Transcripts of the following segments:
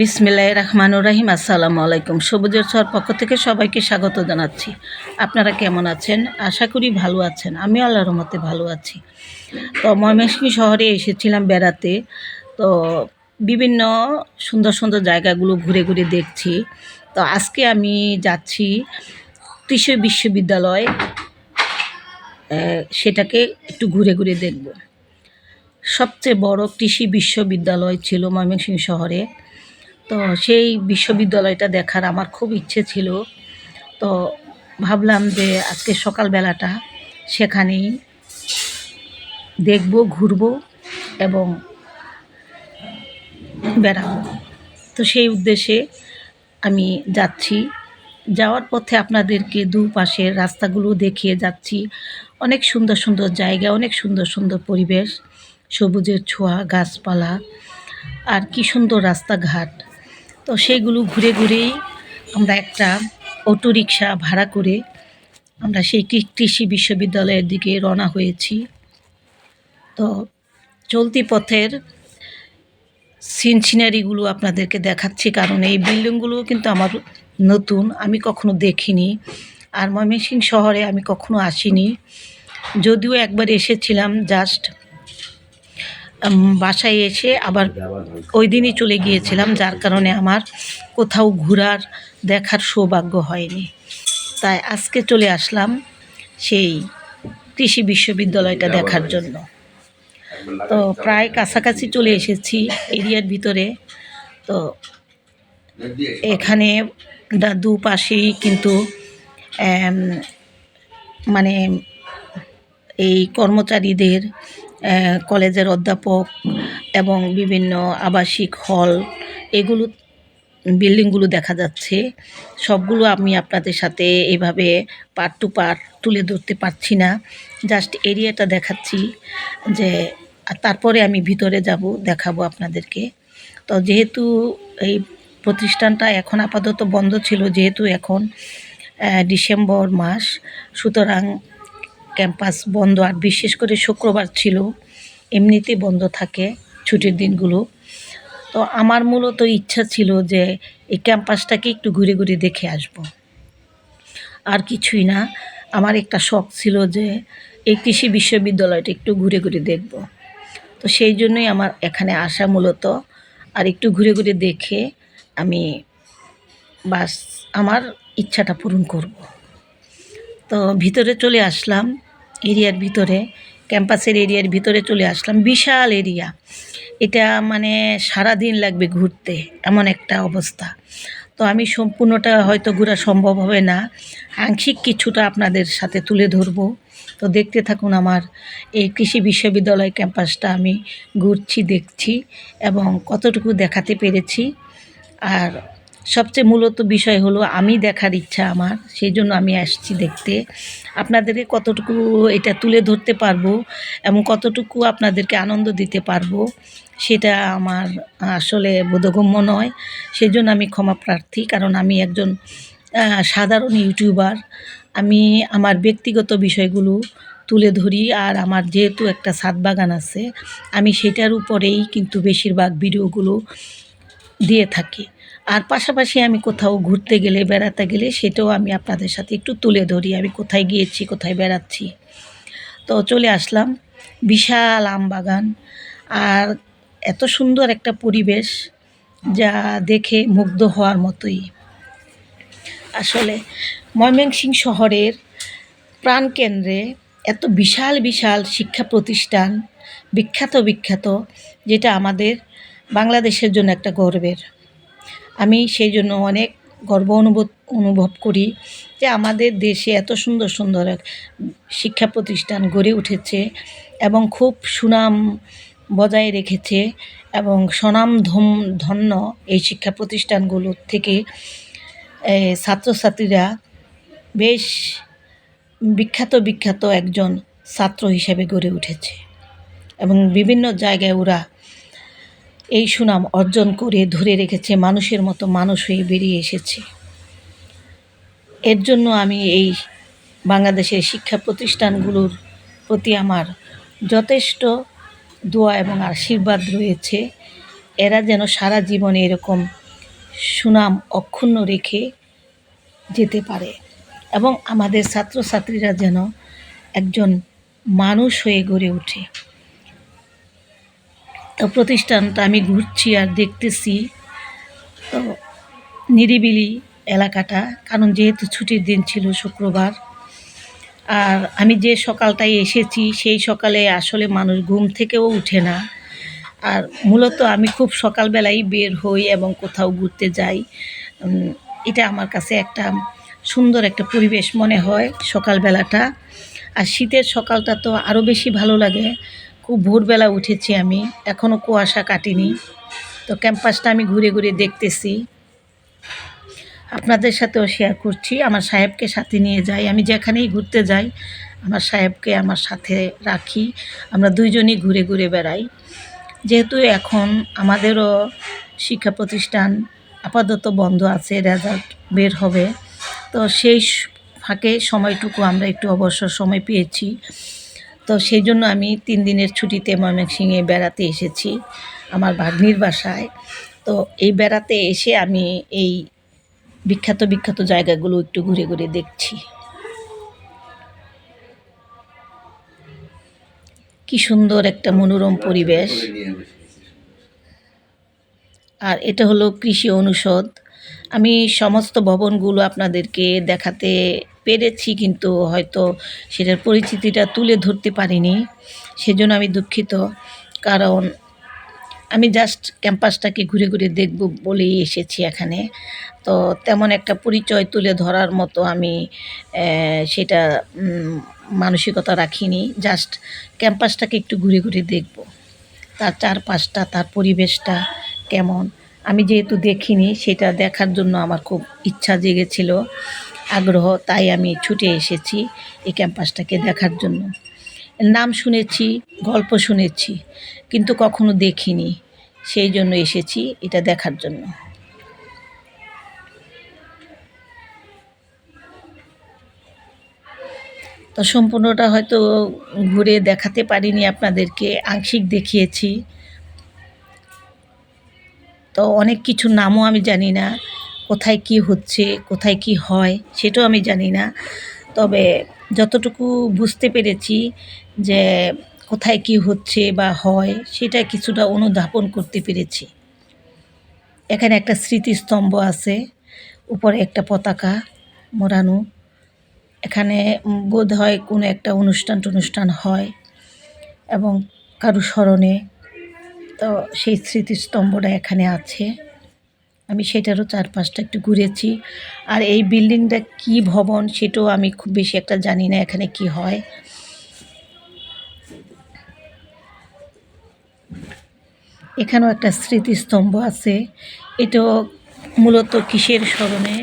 বিসমিল্লাহ রহমানুর রাহিম, আসসালামু আলাইকুম। সবুজের ছর পক্ষ থেকে সবাইকে স্বাগত জানাচ্ছি। আপনারা কেমন আছেন? আশা করি ভালো আছেন। আমি আল্লাহর মতে ভালো আছি। তো ময়মনসিংহ শহরে এসেছিলাম বেড়াতে। তো বিভিন্ন সুন্দর সুন্দর জায়গাগুলো ঘুরে ঘুরে দেখছি। তো আজকে আমি যাচ্ছি কৃষি বিশ্ববিদ্যালয়। সেটাকে একটু ঘুরে ঘুরে দেখব। সবচেয়ে বড় কৃষি বিশ্ববিদ্যালয় ছিল ময়মনসিংহ শহরে। তো সেই বিশ্ববিদ্যালয়টা দেখার আমার খুব ইচ্ছে ছিল। তো ভাবলাম যে আজকে সকালবেলাটা সেখানেই দেখব, ঘুরব এবং বেড়াবো। তো সেই উদ্দেশ্যে আমি যাচ্ছি। যাওয়ার পথে আপনাদেরকে দুপাশের রাস্তাগুলো দেখিয়ে যাচ্ছি। অনেক সুন্দর সুন্দর জায়গা, অনেক সুন্দর সুন্দর পরিবেশ, সবুজের ছোঁয়া, গাছপালা, আর কি সুন্দর রাস্তাঘাট। তো সেইগুলো ঘুরে ঘুরেই আমরা একটা অটো রিক্সা ভাড়া করে আমরা সেই কৃষি বিশ্ববিদ্যালয়ের দিকে রওনা হয়েছি। তো চলতি পথের সিন সিনারিগুলো আপনাদেরকে দেখাচ্ছি, কারণ এই বিল্ডিংগুলো কিন্তু আমার নতুন, আমি কখনো দেখিনি। আর ময়মনসিংহ শহরে আমি কখনো আসিনি। যদিও একবার এসেছিলাম, জাস্ট বাসায় এসে আবার ওই দিনই চলে গিয়েছিলাম, যার কারণে আমার কোথাও ঘোরার দেখার সৌভাগ্য হয়নি। তাই আজকে চলে আসলাম সেই কৃষি বিশ্ববিদ্যালয়টা দেখার জন্য। তো প্রায় কাছাকাছি চলে এসেছি এরিয়ার ভিতরে। তো এখানে দুপাশেই কিন্তু মানে এই কর্মচারীদের কলেজের অধ্যাপক এবং বিভিন্ন আবাসিক হল, এগুলো, বিল্ডিংগুলো দেখা যাচ্ছে। সবগুলো আমি আপনাদের সাথে এভাবে পার্ট টু পার্ট তুলে ধরতে পারছি না। জাস্ট এরিয়াটা দেখাচ্ছি যে তারপরে আমি ভিতরে যাব, দেখাবো আপনাদেরকে। তো যেহেতু এই প্রতিষ্ঠানটা এখন আপাতত বন্ধ ছিল, যেহেতু এখন ডিসেম্বর মাস, সুতরাং ক্যাম্পাস বন্ধ, আর বিশেষ করে শুক্রবার ছিল এমনিতে বন্ধ থাকে ছুটির দিনগুলো। তো আমার মূলত ইচ্ছা ছিল যে এই ক্যাম্পাসটাকে একটু ঘুরে ঘুরে দেখে আসব। আর কিছুই না, আমার একটা শখ ছিল যে এই কৃষি বিশ্ববিদ্যালয়টা একটু ঘুরে ঘুরে দেখব। তো সেই জন্যই আমার এখানে আসা মূলত, আর একটু ঘুরে ঘুরে দেখে আমি বাস আমার ইচ্ছাটা পূরণ করব। তো ভিতরে চলে আসলাম এরিয়ার ভিতরে, ক্যাম্পাসের এরিয়ার ভিতরে চলে আসলাম। বিশাল এরিয়া। এটা মানে সারা দিন লাগবে ঘুরতে, এমন একটা অবস্থা। তো আমি সম্পূর্ণটা হয়তো ঘোরা সম্ভব হবে না। আংশিক কিছুটা আপনাদের সাথে তুলে ধরবো। তো দেখতে থাকুন আমার এই কৃষি বিশ্ববিদ্যালয় ক্যাম্পাসটা আমি ঘুরছি, দেখছি এবং কতটুকু দেখাতে পেরেছি। আর সবচেয়ে মূলত বিষয় হলো আমি দেখার ইচ্ছা আমার, সেই জন্য আমি আসছি দেখতে। আপনাদেরকে কতটুকু এটা তুলে ধরতে পারব এবং কতটুকু আপনাদেরকে আনন্দ দিতে পারব, সেটা আমার আসলে বোধগম্য নয়। সেই জন্য আমি ক্ষমা প্রার্থী, কারণ আমি একজন সাধারণ ইউটিউবার। আমি আমার ব্যক্তিগত বিষয়গুলো তুলে ধরি, আর আমার যেহেতু একটা ছাদ বাগান আছে, আমি সেটার উপরেই কিন্তু বেশিরভাগ ভিডিওগুলো দিয়ে থাকি। আর পাশাপাশি আমি কোথাও ঘুরতে গেলে, বেড়াতে গেলে সেটাও আমি আপনাদের সাথে একটু তুলে ধরি। আমি কোথায় গিয়েছি, কোথায় বেড়াচ্ছি। তো চলে আসলাম বিশাল আম বাগান। আর এত সুন্দর একটা পরিবেশ যা দেখে মুগ্ধ হওয়ার মতোই। আসলে ময়মনসিং শহরের প্রাণকেন্দ্রে এত বিশাল বিশাল শিক্ষা প্রতিষ্ঠান, বিখ্যাত বিখ্যাত, যেটা আমাদের বাংলাদেশের জন্য একটা গর্বের। আমি সেই জন্য অনেক গর্ব অনুভব অনুভব করি যে আমাদের দেশে এত সুন্দর সুন্দর শিক্ষা প্রতিষ্ঠান গড়ে উঠেছে এবং খুব সুনাম বজায় রেখেছে এবং স্বনাম ধম, ধন্য এই শিক্ষা প্রতিষ্ঠানগুলোর থেকে ছাত্রছাত্রীরা বেশ বিখ্যাত বিখ্যাত একজন ছাত্র হিসেবে গড়ে উঠেছে এবং বিভিন্ন জায়গায় ওরা এই সুনাম অর্জন করে ধরে রেখেছে মানুষের মতো মানুষ হয়ে বেরিয়ে এসেছে। এর জন্য আমি এই বাংলাদেশের শিক্ষা প্রতিষ্ঠানগুলোর প্রতি আমার যথেষ্ট দোয়া এবং আশীর্বাদ রয়েছে। এরা যেন সারা জীবনে এরকম সুনাম অক্ষুণ্ণ রেখে যেতে পারে এবং আমাদের ছাত্রছাত্রীরা যেন একজন মানুষ হয়ে গড়ে ওঠে। তো প্রতিষ্ঠানটা আমি ঘুরছি আর দেখতেছি। তো নিরিবিলি এলাকাটা, কারণ যেহেতু ছুটির দিন ছিল শুক্রবার, আর আমি যে সকালটায় এসেছি, সেই সকালে আসলে মানুষ ঘুম থেকেও উঠে না। আর মূলত আমি খুব সকালবেলাই বের হই এবং কোথাও ঘুরতে যাই। এটা আমার কাছে একটা সুন্দর একটা পরিবেশ মনে হয় সকালবেলাটা। আর শীতের সকালটা তো আরও বেশি ভালো লাগে। খুব ভোরবেলা উঠেছি আমি এখনও কুয়াশা কাটেনি। তো ক্যাম্পাসটা আমি ঘুরে ঘুরে দেখতেছি। আপনাদের সাথেও শেয়ার করছি, আমার সাহেবকে সাথে নিয়ে যাই। আমি যেখানেই ঘুরতে যাই, আমার সাহেবকে আমার সাথে রাখি। আমরা দুইজনই ঘুরে ঘুরে বেড়াই। যেহেতু এখন আমাদেরও শিক্ষা প্রতিষ্ঠান আপাতত বন্ধ আছে রেজাল্ট বের হবে। তো সেই ফাঁকে সময়টুকু আমরা একটু অবসর সময় পেয়েছি। তো সেই জন্য আমি তিন দিনের ছুটিতে ময়মনসিংহে বেড়াতে এসেছি, আমার ভাগ্নির বাসায়। তো এই বেড়াতে এসে আমি এই বিখ্যাত বিখ্যাত জায়গাগুলো একটু ঘুরে ঘুরে দেখছি। কি সুন্দর একটা মনোরম পরিবেশ। আর এটা হলো কৃষি অনুষদ। আমি সমস্ত ভবনগুলো আপনাদেরকে দেখাতে পেরেছি, কিন্তু হয়তো সেটার পরিচিতিটা তুলে ধরতে পারিনি। সেজন্য আমি দুঃখিত। কারণ আমি জাস্ট ক্যাম্পাসটাকে ঘুরে ঘুরে দেখব বলেই এসেছি এখানে। তো তেমন একটা পরিচয় তুলে ধরার মতো আমি সেটা মানসিকতা রাখিনি। জাস্ট ক্যাম্পাসটাকে একটু ঘুরে ঘুরে দেখব। তার চারপাশটা, তার পরিবেশটা কেমন? আমি যেহেতু দেখিনি, সেটা দেখার জন্য আমার খুব ইচ্ছা জেগেছিল। আগ্রহ, তাই আমি ছুটে এসেছি এই ক্যাম্পাসটাকে দেখার জন্য। নাম শুনেছি, গল্প শুনেছি, কিন্তু কখনো দেখিনি। সেই জন্য এসেছি এটা দেখার জন্য। তো সম্পূর্ণটা হয়তো ঘুরে দেখাতে পারিনি আপনাদেরকে, আংশিক দেখিয়েছি। তো অনেক কিছু নামও আমি জানি না। কোথায় কি হচ্ছে, কোথায় কি হয়, সেটাও আমি জানি না। তবে যতটুকু বুঝতে পেরেছি যে কোথায় কি হচ্ছে বা হয়, সেটা কিছুটা অনুধাবন করতে পেরেছি। এখানে একটা স্মৃতিস্তম্ভ আছে, উপরে একটা পতাকা মোড়ানো। এখানে বোধ হয় কোনো একটা অনুষ্ঠান টনুষ্ঠান হয় এবং কারও স্মরণে তো সেই স্মৃতিস্তম্ভটা এখানে আছে। আমি সেটারও চারপাশটা একটু ঘুরেছি। আর এই বিল্ডিংটা কি ভবন সেটাও আমি খুব বেশি একটা জানি না এখানে কি হয়। এখানেও একটা স্মৃতিস্তম্ভ আছে। এটাও মূলত কিসের স্মরণে?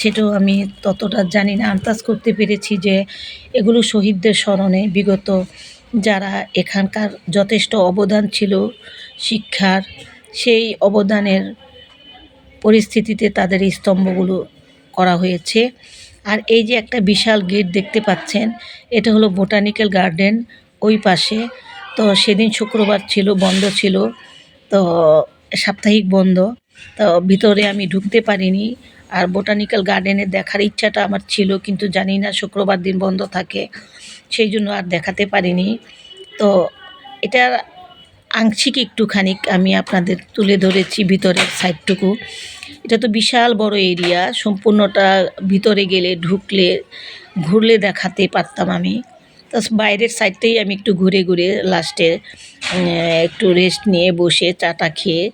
সেটাও আমি ততটা জানি না। আন্দাজ করতে পেরেছি যে এগুলো শহীদদের স্মরণে বিগত যারা এখানকার যথেষ্ট অবদান ছিল শিক্ষার সেই অবদানের পরিস্থিতিতে তাদের স্তম্ভগুলো করা হয়েছে। আর এই যে একটা বিশাল গেট দেখতে পাচ্ছেন, এটা হলো বোটানিক্যাল গার্ডেন ওই পাশে। তো সেদিন শুক্রবার ছিল, বন্ধ ছিল, তো সাপ্তাহিক বন্ধ। তো ভিতরে আমি ঢুকতে পারিনি, আর বোটানিক্যাল গার্ডেনে দেখার ইচ্ছাটা আমার ছিল, কিন্তু জানি না শুক্রবার দিন বন্ধ থাকে, সেই জন্য আর দেখাতে পারিনি। তো এটা আংশিক একটুখানি আমি আপনাদের তুলে ধরেছি ভিতরের সাইডটুকু। এটা তো বিশাল বড় এরিয়া, সম্পূর্ণটা ভিতরে গেলে, ঢুকলে, ঘুরলে দেখাতে পারতাম আমি। তো বাইরের সাইডটাই আমি একটু ঘুরে ঘুরে লাস্টে একটু রেস্ট নিয়ে বসে চাটা খেয়ে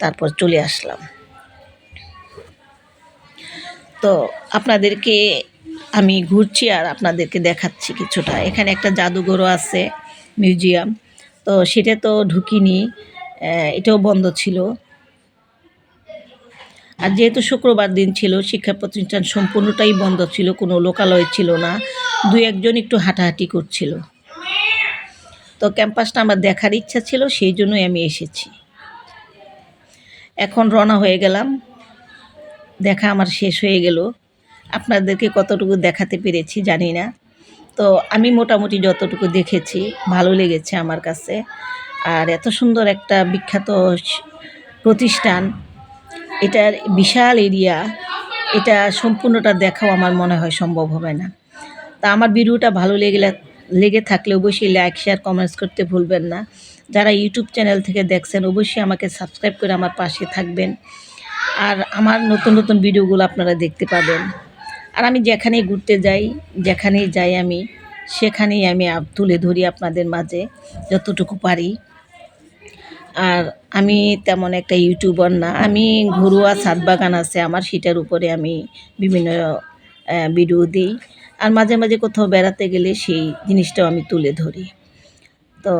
তারপর চলে আসলাম। তো আপনাদেরকে আমি ঘুরছি আর আপনাদেরকে দেখাচ্ছি কিছুটা। এখানে একটা জাদুঘরও আছে, মিউজিয়াম। তো সেটা তো ঢুকিনি এটাও বন্ধ ছিল। আর যেহেতু শুক্রবার দিন ছিল, শিক্ষা প্রতিষ্ঠান সম্পূর্ণটাই বন্ধ ছিল, কোনো লোকালয় ছিল না দু একজন একটু হাঁটাহাঁটি করছিল। তো ক্যাম্পাসটা আমার দেখার ইচ্ছা ছিল, সেই জন্যই আমি এসেছি। এখন রওনা হয়ে গেলাম, দেখা আমার শেষ হয়ে গেল। আপনাদেরকে কতটুকু দেখাতে পেরেছি জানি না। তো আমি মোটামুটি যতটুকু দেখেছি, ভালো লেগেছে আমার কাছে। আর এত সুন্দর একটা বিখ্যাত প্রতিষ্ঠান, এটার বিশাল এরিয়া, এটা সম্পূর্ণটা দেখাও আমার মনে হয় সম্ভব হবে না। তা আমার ভিডিওটা ভালো লেগে লেগে থাকলে অবশ্যই লাইক শেয়ার কমেন্টস করতে ভুলবেন না। যারা ইউটিউব চ্যানেল থেকে দেখছেন, অবশ্যই আমাকে সাবস্ক্রাইব করে আমার পাশে থাকবেন। আর আমার নতুন নতুন ভিডিওগুলো আপনারা দেখতে পাবেন। আর আমি যেখানেই ঘুরতে যাই, যেখানেই যাই আমি, সেখানেই আমি তুলে ধরি আপনাদের মাঝে যতটুকু পারি। আর আমি তেমন একটা ইউটিউবার না, আমি ঘরোয়া ছাদ বাগান আছে, আমার সেটার উপরে আমি বিভিন্ন ভিডিও দিই। আর মাঝে মাঝে কোথাও বেড়াতে গেলে সেই জিনিসটাও আমি তুলে ধরি। তো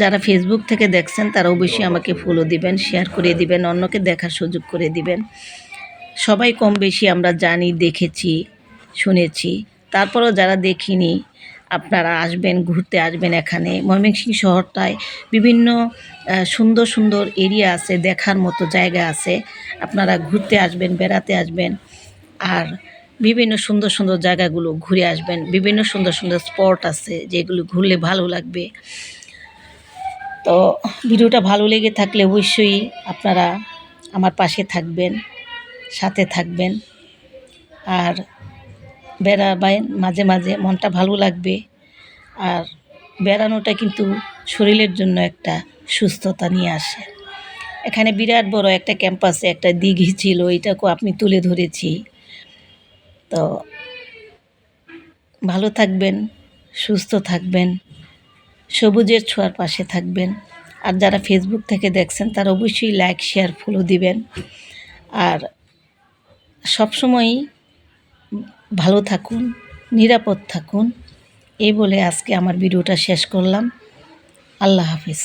যারা ফেসবুক থেকে দেখছেন, তারা অবশ্যই আমাকে ফলো দিবেন শেয়ার করে দিবেন, অন্যকে দেখার সুযোগ করে দিবেন। সবাই কম বেশি আমরা জানি, দেখেছি, শুনেছি। তারপরেও যারা দেখিনি, আপনারা আসবেন, ঘুরতে আসবেন এখানে। ময়মনসিংহ শহরটায় বিভিন্ন সুন্দর সুন্দর এরিয়া আছে, দেখার মতো জায়গা আছে। আপনারা ঘুরতে আসবেন, বেড়াতে আসবেন, আর বিভিন্ন সুন্দর সুন্দর জায়গাগুলো ঘুরে আসবেন। বিভিন্ন সুন্দর সুন্দর স্পট আছে, যেগুলো ঘুরলে ভালো লাগবে। তো ভিডিওটা ভালো লেগে থাকলে অবশ্যই আপনারা আমার পাশে থাকবেন। সাথে থাকবেন। আর বেড়াবেন, মাঝে মাঝে মনটা ভালো লাগবে। আর বেড়ানোটা কিন্তু শরীরের জন্য একটা সুস্থতা নিয়ে আসে। এখানে বিরাট বড় একটা ক্যাম্পাসে একটা দিঘি ছিল এটাকেও আপনি তুলে ধরেছি। তো ভালো থাকবেন, সুস্থ থাকবেন, সবুজের ছোঁয়ার পাশে থাকবেন। আর যারা ফেসবুক থেকে দেখছেন, তারা অবশ্যই লাইক শেয়ার ফলো দিবেন। আর সবসময়ই ভালো থাকুন নিরাপদ থাকুন। এই বলে আজকে আমার ভিডিওটা শেষ করলাম। আল্লাহ হাফিজ।